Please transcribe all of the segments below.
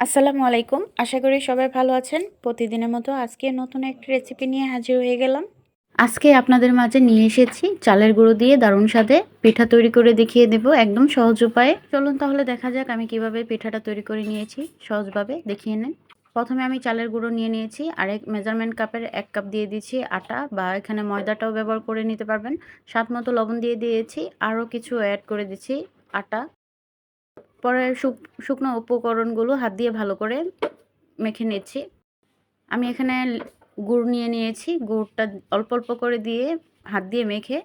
আসসালামু আলাইকুম। আশা করি সবাই ভালো আছেন। প্রতিদিনের মতো আজকে নতুন একটি রেসিপি নিয়ে হাজির হয়ে গেলাম। আজকে আপনাদের মাঝে নিয়ে এসেছি চালের গুঁড়ো দিয়ে দারুণ স্বাদে পিঠা তৈরি করে দেখিয়ে দেব একদম সহজ উপায়ে। চলুন তাহলে দেখা যাক আমি কীভাবে পিঠাটা তৈরি করে নিয়েছি। সহজভাবে দেখিয়ে নেন। প্রথমে আমি চালের গুঁড়ো নিয়ে নিয়েছি। আর এক মেজারমেন্ট কাপের এক কাপ দিয়ে দিয়েছি আটা বা এখানে ময়দাটাও ব্যবহার করে নিতে পারবেন। স্বাদ মতো লবণ দিয়ে দিয়েছি। আরও কিছু অ্যাড করে দিচ্ছি আটা। পরে শুকনো উপকরণগুলো হাত দিয়ে ভালো করে মেখে নিচ্ছি। আমি এখানে গুড় নিয়ে নিয়েছি। গুড়টা অল্প অল্প করে দিয়ে হাত দিয়ে মেখে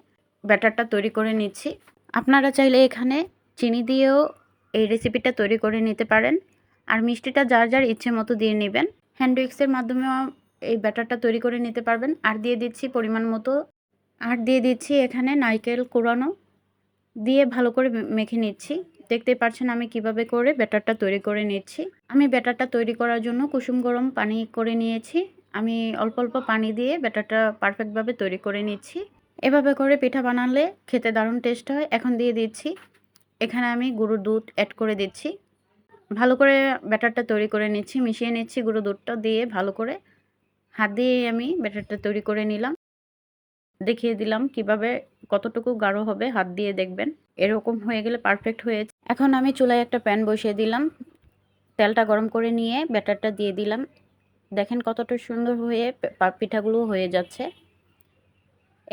ব্যাটারটা তৈরি করে নিচ্ছি। আপনারা চাইলে এখানে চিনি দিয়েও এই রেসিপিটা তৈরি করে নিতে পারেন। আর মিষ্টিটা যার যার ইচ্ছে মতো দিয়ে নেবেন। হ্যান্ড উইক্সের মাধ্যমেও এই ব্যাটারটা তৈরি করে নিতে পারবেন। আর দিয়ে দিচ্ছি পরিমাণ মতো। আর দিয়ে দিচ্ছি এখানে নারকেল কোরানো দিয়ে ভালো করে মেখে নিচ্ছি। দেখতেই পাচ্ছেন আমি কীভাবে করে ব্যাটারটা তৈরি করে নিচ্ছি। আমি ব্যাটারটা তৈরি করার জন্য কুসুম গরম পানি করে নিয়েছি। আমি অল্প অল্প পানি দিয়ে ব্যাটারটা পারফেক্টভাবে তৈরি করে নিচ্ছি। এভাবে করে পিঠা বানালে খেতে দারুণ টেস্ট হয়। এখন দিয়ে দিচ্ছি। এখানে আমি গুঁড়ো দুধ অ্যাড করে দিচ্ছি। ভালো করে ব্যাটারটা তৈরি করে নিচ্ছি। মিশিয়ে নিচ্ছি গুঁড়ো দুধটা দিয়ে ভালো করে। হাত দিয়ে আমি ব্যাটারটা তৈরি করে নিলাম। দেখিয়ে দিলাম কীভাবে কতটুকু গাঢ় হবে, হাত দিয়ে দেখবেন। এরকম হয়ে গেলে পারফেক্ট হয়েছে। এখন আমি চুলায় একটা প্যান বসিয়ে দিলাম। তেলটা গরম করে নিয়ে ব্যাটারটা দিয়ে দিলাম। দেখেন কতটা সুন্দর হয়ে পিঠাগুলো হয়ে যাচ্ছে।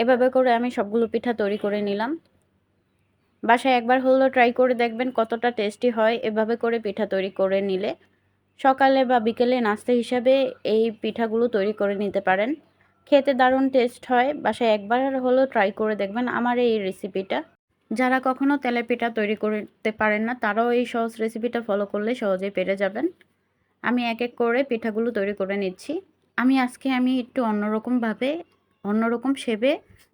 এভাবে করে আমি সবগুলো পিঠা তৈরি করে নিলাম। বাসায় একবার হলেও ট্রাই করে দেখবেন কতটা টেস্টি হয় এভাবে করে পিঠা তৈরি করে নিলে। সকালে বা বিকেলে নাস্তা হিসাবে এই পিঠাগুলো তৈরি করে নিতে পারেন। খেতে দারুণ টেস্ট হয়, বাসায় একবার হলেও ট্রাই করে দেখবেন আমার এই রেসিপিটা যারা কখনও তেলের পিঠা তৈরি করতে পারেন না, তারাও এই সহজ রেসিপিটা ফলো করলে সহজেই পেরে যাবেন। আমি এক এক করে পিঠাগুলো তৈরি করে নিচ্ছি। আমি আজকে আমি একটু অন্যরকমভাবে অন্যরকম শেপে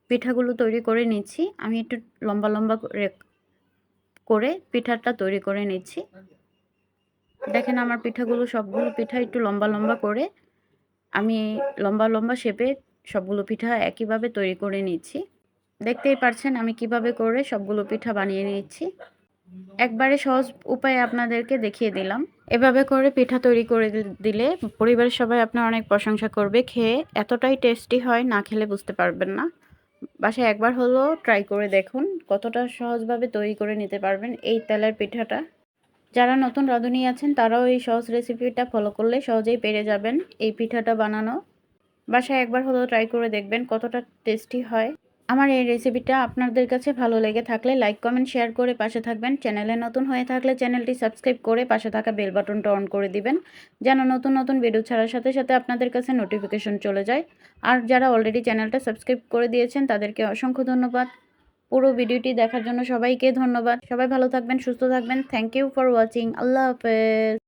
পিঠাগুলো তৈরি করে নিচ্ছি। আমি একটু লম্বা লম্বা করে পিঠাটা তৈরি করে নিচ্ছি। দেখেন আমার পিঠাগুলো সবগুলো পিঠা একটু লম্বা লম্বা করে আমি লম্বা লম্বা শেপে সবগুলো পিঠা একইভাবে তৈরি করে নিচ্ছি। দেখতেই পারছেন আমি কীভাবে করে সবগুলো পিঠা বানিয়ে নিচ্ছি। একবারে সহজ উপায়ে আপনাদেরকে দেখিয়ে দিলাম। এভাবে করে পিঠা তৈরি করে দিলে পরিবারের সবাই আপনার অনেক প্রশংসা করবে। খেয়ে এতটাই টেস্টি হয়, না খেলে বুঝতে পারবেন না। বাসায় একবার হলেও ট্রাই করে দেখুন কতটা সহজভাবে তৈরি করে নিতে পারবেন এই তেলের পিঠাটা। যারা নতুন রাঁধুনি আছেন, তারাও এই সহজ রেসিপিটা ফলো করলে সহজেই পেরে যাবেন। এই পিঠাটা বানানো। বাসায় একবার হলেও ট্রাই করে দেখবেন কতটা টেস্টি হয়। আমার এই রেসিপিটা আপনাদের কাছে ভালো লেগে থাকলে লাইক কমেন্ট শেয়ার করে পাশে থাকবেন। চ্যানেলে নতুন হয়ে থাকলে চ্যানেলটি সাবস্ক্রাইব করে পাশে থাকা বেল বাটনটা অন করে দিবেন, যেন নতুন নতুন ভিডিও ছাড়ার সাথে সাথে আপনাদের কাছে নোটিফিকেশন চলে যায়। আর যারা অলরেডি চ্যানেলটা সাবস্ক্রাইব করে দিয়েছেন, তাদেরকে অসংখ্য ধন্যবাদ। পুরো ভিডিওটি দেখার জন্য সবাইকে ধন্যবাদ। সবাই ভালো থাকবেন, সুস্থ থাকবেন। থ্যাংক ইউ ফর ওয়াচিং আল্লাহ হাফেজ।